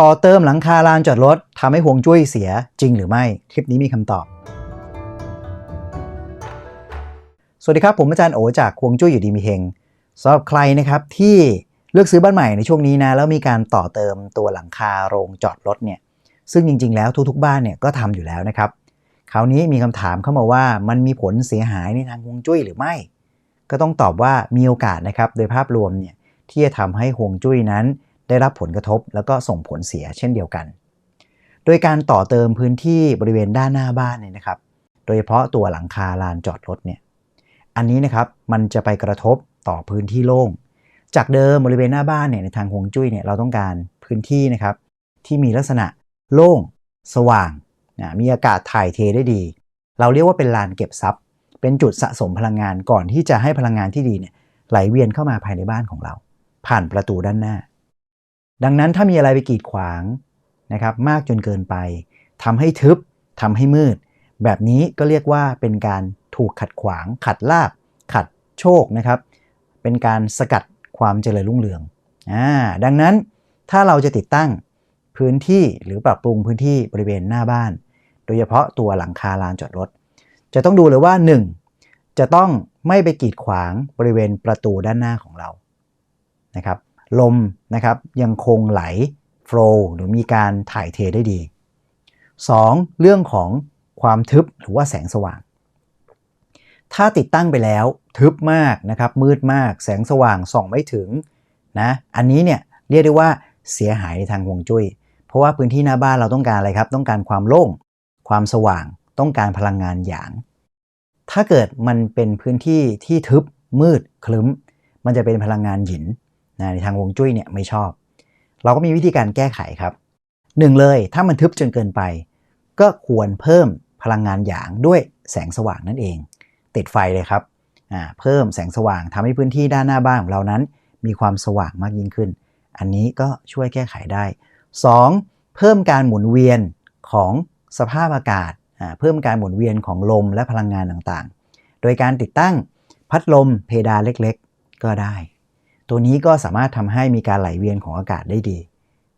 ต่อเติมหลังคาลานจอดรถทำให้ห่วงจุ้ยเสียจริงหรือไม่ คลิปนี้มีคำตอบ สวัสดีครับผมอาจารย์โอจากห่วงจุ้ยอยู่ดีมีเฮงสำหรับใครนะครับที่เลือกซื้อบ้านใหม่ในช่วงนี้นะแล้วมีการต่อเติมตัวหลังคาโรงจอดรถเนี่ยซึ่งจริง ๆ แล้วทุกๆบ้านเนี่ยก็ทำอยู่แล้วนะครับคราวนี้มีคำถามเข้ามาว่ามันมีผลเสียหายในทางฮวงจุ้ยหรือไม่ ก็ต้องตอบว่ามีโอกาสนะครับโดยภาพรวมเนี่ยที่จะทำให้ฮวงจุ้ยนั้น ได้รับผลกระทบแล้วก็ส่งผลเสียเช่นเดียวกัน โดยการต่อเติมพื้นที่บริเวณด้านหน้าบ้านเนี่ยนะครับ โดยเฉพาะตัวหลังคาลานจอดรถเนี่ย อันนี้นะครับมันจะไปกระทบต่อพื้นที่โล่ง จากเดิมบริเวณหน้าบ้านเนี่ยในทางฮวงจุ้ยเนี่ยเราต้องการพื้นที่นะครับที่มีลักษณะโล่ง สว่างนะมีอากาศถ่ายเทได้ดี เราเรียกว่าเป็นลานเก็บทรัพย์ เป็นจุดสะสมพลังงานก่อนที่จะให้พลังงานที่ดีเนี่ยไหลเวียนเข้ามาภายในบ้านของเรา ผ่านประตูด้านหน้า ดังนั้นถ้ามีอะไรไปกีดขวางนะครับมากจนเกินไปทำให้ทึบทำให้มืด แบบนี้ก็เรียกว่าเป็นการถูกขัดขวาง ขัดลาบขัดโชคนะครับ เป็นการสกัดความเจริญรุ่งเรืองอ่าดังนั้นถ้าเราจะติดตั้งพื้นที่หรือปรับปรุงพื้นที่บริเวณหน้าบ้าน โดยเฉพาะตัวหลังคาลานจอดรถ จะต้องดูเลยว่า 1. จะต้องไม่ไปกีดขวางบริเวณประตูด้านหน้าของเรานะครับ ลมนะครับยังคงไหลโฟล์หรือมีการถ่ายเทได้ดี 2. เรื่องของความทึบหรือว่าแสงสว่าง ถ้าติดตั้งไปแล้วทึบมากนะครับมืดมากแสงสว่างส่องไม่ถึงนะอันนี้เนี่ยเรียกได้ว่าเสียหายในทางฮวงจุ้ย เพราะว่าพื้นที่หน้าบ้านเราต้องการอะไรครับ ต้องการความโล่ง ความสว่าง ต้องการพลังงานหยาง ถ้าเกิดมันเป็นพื้นที่ที่ทึบมืดคลึ้ม มันจะเป็นพลังงานหยิน ในทางวงจุ้ยเนี่ยไม่ชอบ เราก็มีวิธีการแก้ไขครับหนึ่งเลยถ้ามันทึบจนเกินไป ก็ควรเพิ่มพลังงานหยางด้วยแสงสว่างนั่นเอง ติดไฟเลยครับเพิ่มแสงสว่างทำให้พื้นที่ด้านหน้าบ้านของเรานั้น มีความสว่างมากยิ่งขึ้น อันนี้ก็ช่วยแก้ไขได้ 2. เพิ่มการหมุนเวียนของสภาพอากาศ เพิ่มการหมุนเวียนของลมและพลังงานต่างๆ โดยการติดตั้งพัดลมเพดานเล็กๆ ก็ได้ ตัวนี้ก็สามารถทำให้มีการไหลเวียนของอากาศได้ดี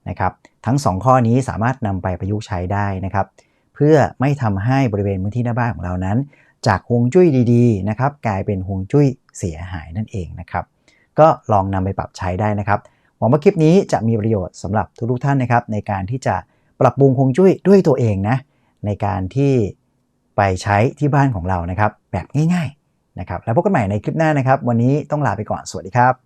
นะครับ ทั้ง 2 ข้อนี้สามารถนำไปประยุกต์ใช้ได้นะครับ เพื่อไม่ทำให้บริเวณพื้นที่หน้าบ้านของเรานั้น จากฮวงจุ้ยดีๆนะครับกลายเป็นฮวงจุ้ยเสียหายนั่นเองนะครับ ก็ลองนำไปปรับใช้ได้นะครับหวังว่าคลิปนี้จะมีประโยชน์สำหรับทุกๆท่านนะครับ ในการที่จะปรับปรุงฮวงจุ้ยด้วยตัวเองนะในการที่ไปใช้ที่บ้านของเรานะครับ แบบง่าย ๆนะครับ แล้วพบกันใหม่ในคลิปหน้านะครับ วันนี้ต้องลาไปก่อนสวัสดีครับ